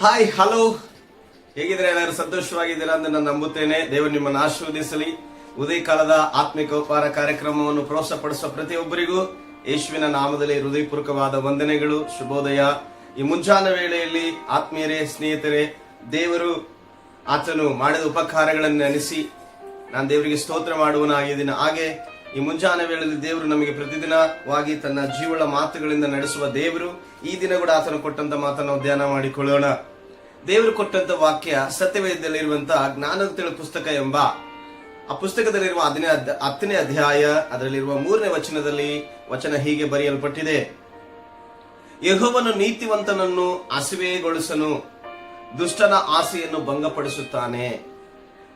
Hi hello ಹೇಗಿದ್ರೆ ಎಲ್ಲರೂ ಸಂತೋಷವಾಗಿದ್ದೀರಾ ಅಂತ ನಾನು ನಂಬುತ್ತೇನೆ. ದೇವರು ನಿಮ್ಮನ್ನು ಆಶೀರ್ವದಿಸಲಿ. ಉದಯ ಕಾಲದ ಆತ್ಮಿಕ ಉಪಹಾರ ಕಾರ್ಯಕ್ರಮವನ್ನು ಪ್ರೋತ್ಸಾಹಪಡಿಸುವ ಪ್ರತಿಯೊಬ್ಬರಿಗೂ ಯೇಸುವಿನ ನಾಮದಲ್ಲಿ ಹೃದಯಪೂರ್ವಕವಾದ ವಂದನೆಗಳು, ಶುಭೋದಯ. ಈ ಮುಂಜಾನ ವೇಳೆಯಲ್ಲಿ ಆತ್ಮೀಯರೇ, ಸ್ನೇಹಿತರೇ, ದೇವರು ಆತನು ಮಾಡಿದ ಉಪಕಾರಗಳನ್ನು ನೆನೆಸಿ ನಾನು ದೇವರಿಗೆ ಸ್ತೋತ್ರ ಮಾಡುವನಾಗಿದ್ದೀನಿ ಹಾಗೆ ಈ ಮುಂಜಾನೆ ವೇಳೆಯಲ್ಲಿ ದೇವರು ನಮಗೆ ಪ್ರತಿದಿನವಾಗಿ ತನ್ನ ಜೀವಳ ಮಾತುಗಳಿಂದ ನಡೆಸುವ ದೇವರು, ಈ ದಿನ ಕೂಡ ಆತನು ಕೊಟ್ಟಂತ ಮಾತನ್ನು ಧ್ಯಾನ ಮಾಡಿಕೊಳ್ಳೋಣ. ದೇವರು ಕೊಟ್ಟಂತ ವಾಕ್ಯ ಸತ್ಯವೇದದಲ್ಲಿರುವಂತಹ ಜ್ಞಾನ ಪುಸ್ತಕ ಎಂಬ ಆ ಪುಸ್ತಕದಲ್ಲಿರುವ ಹದಿನೇ ಹತ್ತನೇ ಅಧ್ಯಾಯ, ಅದರಲ್ಲಿರುವ ಮೂರನೇ ವಚನದಲ್ಲಿ ವಚನ ಹೀಗೆ ಬರೆಯಲ್ಪಟ್ಟಿದೆ. ಯೆಹೋವನು ನೀತಿವಂತನನ್ನು ಹಸಿವೆಗೊಳಿಸನು, ದುಷ್ಟನ ಆಸೆಯನ್ನು ಭಂಗಪಡಿಸುತ್ತಾನೆ.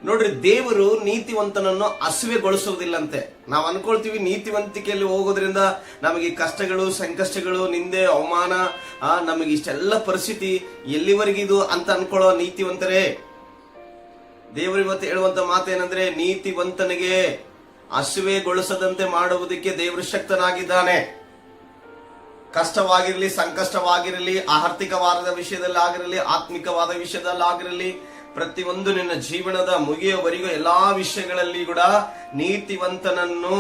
ನೋಡ್ರಿ, ದೇವರು ನೀತಿವಂತನನ್ನು ಅಸುವೆಗೊಳಿಸುವುದಿಲ್ಲಂತೆ ನಾವು ಅನ್ಕೊಳ್ತೀವಿ, ನೀತಿವಂತಿಕೆಯಲ್ಲಿ ಹೋಗೋದ್ರಿಂದ ನಮಗೆ ಕಷ್ಟಗಳು, ಸಂಕಷ್ಟಗಳು, ನಿಂದೆ, ಅವಮಾನ ನಮಗೆ ಇಷ್ಟೆಲ್ಲ ಪರಿಸ್ಥಿತಿ ಎಲ್ಲಿವರೆಗಿದು ಅಂತ ಅನ್ಕೊಳ್ಳೋ ನೀತಿವಂತರೇ. ದೇವರು ಇವತ್ತು ಹೇಳುವಂತ ಮಾತೇನಂದ್ರೆ, ನೀತಿವಂತನಿಗೆ ಅಸುವೆಗೊಳಿಸದಂತೆ ಮಾಡುವುದಕ್ಕೆ ದೇವರು ಶಕ್ತನಾಗಿದ್ದಾನೆ. ಕಷ್ಟವಾಗಿರಲಿ, ಸಂಕಷ್ಟವಾಗಿರಲಿ, ಆರ್ಥಿಕವಾದ ವಿಷಯದಲ್ಲಾಗಿರಲಿ, ಆತ್ಮಿಕವಾದ ವಿಷಯದಲ್ಲಿ ಆಗಿರಲಿ ಪ್ರತಿಯೊಂದು ನಿನ್ನ ಜೀವನದ ಮುಗಿಯುವವರೆಗೂ ಎಲ್ಲಾ ವಿಷಯಗಳಲ್ಲಿ ಕೂಡ ನೀತಿವಂತನನ್ನು,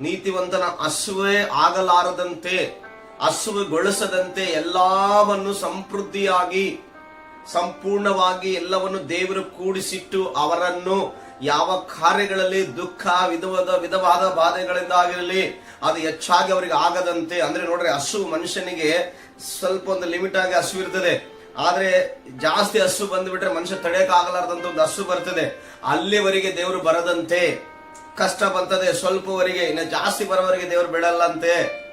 ನೀತಿವಂತನ ಹಸುವೆ ಆಗಲಾರದಂತೆ, ಹಸುವೆಗೊಳಿಸದಂತೆ ಎಲ್ಲವನ್ನು ಸಮೃದ್ಧಿಯಾಗಿ, ಸಂಪೂರ್ಣವಾಗಿ ಎಲ್ಲವನ್ನು ದೇವರು ಕೂಡಿಸಿಟ್ಟು ಅವರನ್ನು ಯಾವ ಕಾರ್ಯಗಳಲ್ಲಿ ದುಃಖ, ವಿಧವಾದ ವಿಧವಾದ ಬಾಧೆಗಳಿಂದ ಆಗಿರಲಿ ಅದು ಹೆಚ್ಚಾಗಿ ಅವರಿಗೆ ಆಗದಂತೆ. ಅಂದ್ರೆ ನೋಡ್ರಿ, ಹಸು ಮನುಷ್ಯನಿಗೆ ಸ್ವಲ್ಪ ಒಂದು ಲಿಮಿಟ್ ಆಗಿ ಹಸು ಇರ್ತದೆ. ಆದ್ರೆ ಜಾಸ್ತಿ ಹಸು ಬಂದ್ಬಿಟ್ರೆ ಮನುಷ್ಯ ತಡೆಯಕ್ ಆಗಲಾರ್ದಂತ ಒಂದು ಹಸು ಬರ್ತದೆ. ಅಲ್ಲಿವರೆಗೆ ದೇವರು ಬರದಂತೆ ಕಷ್ಟ ಬರ್ತದೆ, ಸ್ವಲ್ಪವರೆಗೆ, ಇನ್ನು ಜಾಸ್ತಿ ಬರೋವರೆಗೆ ದೇವರು ಬಿಡಲ್ಲಂತೆ.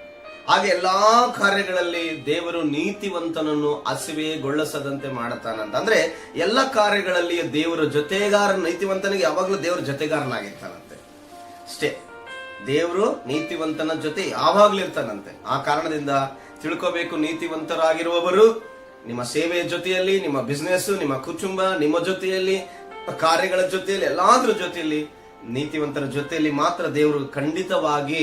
ಹಾಗೆ ಎಲ್ಲಾ ಕಾರ್ಯಗಳಲ್ಲಿ ದೇವರು ನೀತಿವಂತನನ್ನು ಹಸಿವೆಗೊಳ್ಳಸದಂತೆ ಮಾಡುತ್ತಾನಂತ ಅಂದ್ರೆ ಎಲ್ಲ ಕಾರ್ಯಗಳಲ್ಲಿ ದೇವರ ಜೊತೆಗಾರ, ನೀತಿವಂತನಿಗೆ ಯಾವಾಗಲೂ ದೇವರ ಜೊತೆಗಾರನಾಗಿರ್ತಾನಂತೆ. ಅಷ್ಟೇ, ದೇವರು ನೀತಿವಂತನ ಜೊತೆ ಯಾವಾಗಲೂ ಇರ್ತಾನಂತೆ. ಆ ಕಾರಣದಿಂದ ತಿಳ್ಕೋಬೇಕು ನೀತಿವಂತರಾಗಿರುವವರು. ನಿಮ್ಮ ಸೇವೆಯ ಜೊತೆಯಲ್ಲಿ, ನಿಮ್ಮ ಬಿಸ್ನೆಸ್ ನಿಮ್ಮ ಕುಟುಂಬ, ನಿಮ್ಮ ಜೊತೆಯಲ್ಲಿ, ಕಾರ್ಯಗಳ ಜೊತೆಯಲ್ಲಿ, ಎಲ್ಲಾದ್ರ ಜೊತೆಯಲ್ಲಿ, ನೀತಿವಂತರ ಜೊತೆಯಲ್ಲಿ ಮಾತ್ರ ದೇವರು ಖಂಡಿತವಾಗಿ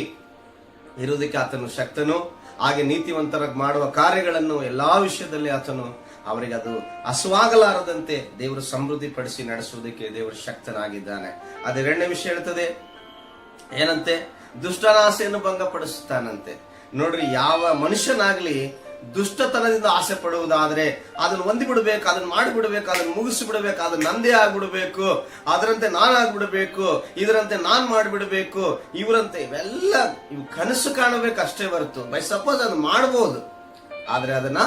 ಇರುವುದಕ್ಕೆ ಆತನು ಶಕ್ತನು. ಹಾಗೆ ನೀತಿವಂತರ ಮಾಡುವ ಕಾರ್ಯಗಳನ್ನು ಎಲ್ಲಾ ವಿಷಯದಲ್ಲಿ ಆತನು ಅವರಿಗೆ ಅದು ಹಸುವಾಗಲಾರದಂತೆ ದೇವರು ಸಮೃದ್ಧಿಪಡಿಸಿ ನಡೆಸುವುದಕ್ಕೆ ದೇವರು ಶಕ್ತನಾಗಿದ್ದಾನೆ. ಅದೆರಡನೇ ವಿಷಯ ಹೇಳ್ತದೆ, ಏನಂತೆ? ದುಷ್ಟನಾಸೆಯನ್ನು ಭಂಗಪಡಿಸುತ್ತಾನಂತೆ. ನೋಡ್ರಿ, ಯಾವ ಮನುಷ್ಯನಾಗ್ಲಿ ದುಷ್ಟತನದಿಂದ ಆಸೆ ಪಡುವುದಾದ್ರೆ ಅದನ್ನು ಹೊಂದಿ ಬಿಡಬೇಕು ಅದನ್ನ ಮಾಡಿಬಿಡ್ಬೇಕು, ಅದನ್ನು ಮುಗಿಸಿ ಬಿಡಬೇಕು ಅದನ್ನ ನಂದೇ ಆಗ್ಬಿಡ್ಬೇಕು, ಅದರಂತೆ ನಾನ್ ಆಗ್ಬಿಡ್ಬೇಕು ಇದರಂತೆ ನಾನು ಮಾಡಿಬಿಡ್ಬೇಕು, ಇವರಂತೆ ಇವೆಲ್ಲ ಇವು ಕನಸು ಕಾಣಬೇಕು ಅಷ್ಟೇ ಹೊರತು, ಬೈ ಸಪೋಸ್ ಅದು ಮಾಡಬಹುದು ಆದ್ರೆ ಅದನ್ನ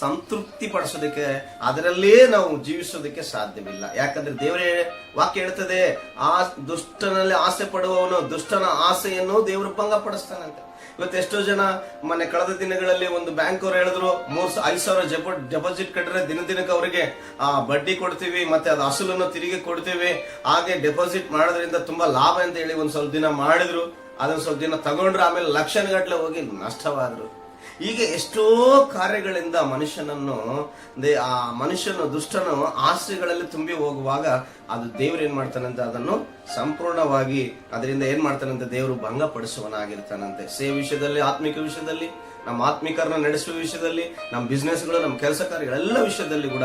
ಸಂತೃಪ್ತಿ ಪಡಿಸೋದಕ್ಕೆ ಅದರಲ್ಲೇ ನಾವು ಜೀವಿಸೋದಕ್ಕೆ ಸಾಧ್ಯವಿಲ್ಲ. ಯಾಕಂದ್ರೆ ದೇವರೇ ವಾಕ್ಯ ಹೇಳ್ತದೆ, ಆ ದುಷ್ಟನಲ್ಲಿ ಆಸೆ ಪಡುವವನು ದುಷ್ಟನ ಆಸೆಯನ್ನು ದೇವರು ಭಂಗಪಡಿಸ್ತಾನಂತೆ. ಇವತ್ತು ಜನ ಮೊನ್ನೆ ಕಳೆದ ದಿನಗಳಲ್ಲಿ ಒಂದು ಬ್ಯಾಂಕ್ ಅವ್ರು ಹೇಳಿದ್ರು, ಮೂರ್ ಐದು ಐದ್ ಸಾವಿರ ಡೆಪಾಸಿಟ್ ಕಟ್ಟಿದ್ರೆ ದಿನ ದಿನಕ್ಕೆ ಅವರಿಗೆ ಆ ಬಡ್ಡಿ ಕೊಡ್ತೀವಿ, ಮತ್ತೆ ಅದು ಅಸಲನ್ನು ತಿರುಗಿ ಕೊಡ್ತೀವಿ. ಹಾಗೆ ಡೆಪಾಸಿಟ್ ಮಾಡೋದ್ರಿಂದ ತುಂಬಾ ಲಾಭ ಅಂತ ಹೇಳಿ ಒಂದ್ ಸ್ವಲ್ಪ ದಿನ ಮಾಡಿದ್ರು. ಅದನ್ನ ಸ್ವಲ್ಪ ದಿನ ತಗೊಂಡ್ರು, ಆಮೇಲೆ ಲಕ್ಷಣಗಟ್ಲೆ ಹೋಗಿ ನಷ್ಟವಾದ್ರು. ಹೀಗೆ ಎಷ್ಟೋ ಕಾರ್ಯಗಳಿಂದ ಮನುಷ್ಯನನ್ನು ಆ ಮನುಷ್ಯನು ದುಷ್ಟನು ಆಸೆಗಳಲ್ಲಿ ತುಂಬಿ ಹೋಗುವಾಗ ಅದು ದೇವ್ರು ಏನ್ ಮಾಡ್ತಾನಂತೆ ಅದನ್ನು ಸಂಪೂರ್ಣವಾಗಿ ಅದರಿಂದ ಏನ್ ಮಾಡ್ತಾನಂತೆ ದೇವರು ಭಂಗಪಡಿಸುವನಾಗಿರ್ತಾನಂತೆ. ಸೇ ವಿಷಯದಲ್ಲಿ, ಆತ್ಮಿಕ ವಿಷಯದಲ್ಲಿ, ನಮ್ಮ ಆತ್ಮಿಕರನ್ನ ನಡೆಸುವ ವಿಷಯದಲ್ಲಿ, ನಮ್ಮ ಬಿಸ್ನೆಸ್ಗಳು ನಮ್ಮ ಕೆಲಸ ಕಾರ್ಯಗಳೆಲ್ಲ ವಿಷಯದಲ್ಲಿ ಕೂಡ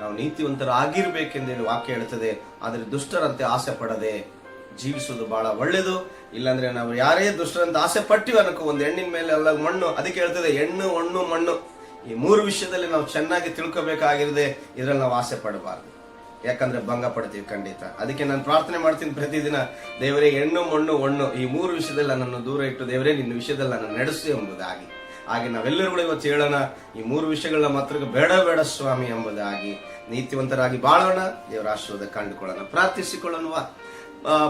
ನಾವು ನೀತಿವಂತರಾಗಿರ್ಬೇಕೆಂದೇಳಿ ವಾಕ್ಯ ಹೇಳ್ತದೆ. ಆದರೆ ದುಷ್ಟರಂತೆ ಆಸೆ ಪಡದೆ ಜೀವಿಸುವುದು ಬಹಳ ಒಳ್ಳೇದು ಇಲ್ಲಾಂದ್ರೆ ನಾವು ಯಾರೇ ದುಷ್ಟರಂತ ಆಸೆ ಪಟ್ಟಿವಿ ಅನ್ಕೋ ಒಂದು ಹೆಣ್ಣಿನ ಮೇಲೆ ಎಲ್ಲ ಮಣ್ಣು ಅದಕ್ಕೆ ಹೇಳ್ತದೆ ಹೆಣ್ಣು ಹಣ್ಣು ಮಣ್ಣು. ಈ ಮೂರು ವಿಷಯದಲ್ಲಿ ನಾವು ಚೆನ್ನಾಗಿ ತಿಳ್ಕೊಬೇಕಾಗಿರದೆ ಇದ್ರಲ್ಲಿ ನಾವು ಆಸೆ ಪಡಬಾರ್ದು. ಯಾಕಂದ್ರೆ ಭಂಗ ಪಡ್ತೀವಿ ಖಂಡಿತ. ಅದಕ್ಕೆ ನಾನು ಪ್ರಾರ್ಥನೆ ಮಾಡ್ತೀನಿ ಪ್ರತಿದಿನ ದೇವರೇ ಹೆಣ್ಣು ಮಣ್ಣು ಒಣ್ಣು ಈ ಮೂರು ವಿಷಯದಲ್ಲಿ ನನ್ನನ್ನು ದೂರ ಇಟ್ಟು ದೇವರೇ ನಿನ್ನ ವಿಷಯದಲ್ಲಿ ನನ್ನ ನಡೆಸಿ ಎಂಬುದಾಗಿ. ಹಾಗೆ ನಾವೆಲ್ಲರೂ ಇವತ್ತು ಹೇಳೋಣ ಈ ಮೂರು ವಿಷಯಗಳನ್ನ ಮಾತ್ರ ಬೇಡ ಬೇಡ ಸ್ವಾಮಿ ಎಂಬುದಾಗಿ. ನೀತಿವಂತರಾಗಿ ಬಾಳೋಣ ದೇವರ ಆಶೀರ್ವಾದ ಕಂಡುಕೊಳ್ಳೋಣ. ಪ್ರಾರ್ಥಿಸಿಕೊಳ್ಳೋಣ ಆ,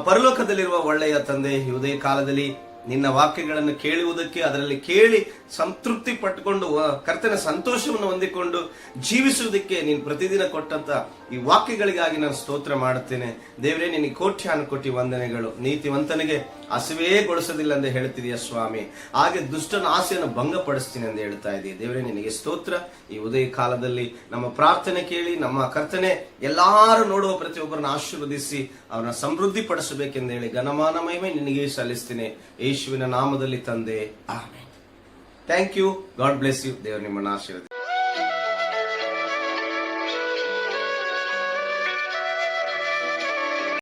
ಪರಲೋಕದಲ್ಲಿರುವ ಒಳ್ಳೆಯ ತಂದೆ ಇವುದೇ ಕಾಲದಲ್ಲಿ ನಿನ್ನ ವಾಕ್ಯಗಳನ್ನು ಕೇಳುವುದಕ್ಕೆ ಅದರಲ್ಲಿ ಕೇಳಿ ಸಂತೃಪ್ತಿ ಪಟ್ಟುಕೊಂಡು ಕರ್ತನ ಸಂತೋಷವನ್ನು ಹೊಂದಿಕೊಂಡು ಜೀವಿಸುವುದಕ್ಕೆ ನೀನು ಪ್ರತಿದಿನ ಕೊಟ್ಟಂತ ಈ ವಾಕ್ಯಗಳಿಗಾಗಿ ನಾನು ಸ್ತೋತ್ರ ಮಾಡುತ್ತೇನೆ. ದೇವರೇ ನಿನಗೆ ಕೋಟ್ಯಾನು ಕೋಟಿ ವಂದನೆಗಳು. ನೀತಿವಂತನಿಗೆ ಹಸಿವೆಗೊಳಿಸೋದಿಲ್ಲ ಅಂತ ಹೇಳ್ತಿದೀಯ ಸ್ವಾಮಿ. ಹಾಗೆ ದುಷ್ಟನ ಆಸೆಯನ್ನು ಭಂಗಪಡಿಸ್ತೀನಿ ಎಂದು ಹೇಳ್ತಾ ಇದೀಯ. ದೇವರೇ, ನಿನಗೆ ಸ್ತೋತ್ರ. ಈ ಉದಯ ಕಾಲದಲ್ಲಿ ನಮ್ಮ ಪ್ರಾರ್ಥನೆ ಕೇಳಿ, ನಮ್ಮ ಕರ್ತನೆ ಎಲ್ಲಾರು ನೋಡುವ ಪ್ರತಿಯೊಬ್ಬರನ್ನ ಆಶೀರ್ವದಿಸಿ, ಅವರನ್ನ ಸಮೃದ್ಧಿ ಪಡಿಸಬೇಕೆಂದು ಹೇಳಿ ಘನಮಾನ ಮಹಿಮೆ ನಿನಗೆ ಸಲ್ಲಿಸ್ತೀನಿ. ಯೇಸುವಿನ ನಾಮದಲ್ಲಿ ತಂದೆ. Thank you God bless you ದೇವರು ನಿಮ್ಮನ್ನು ಆಶೀರ್ವದಿ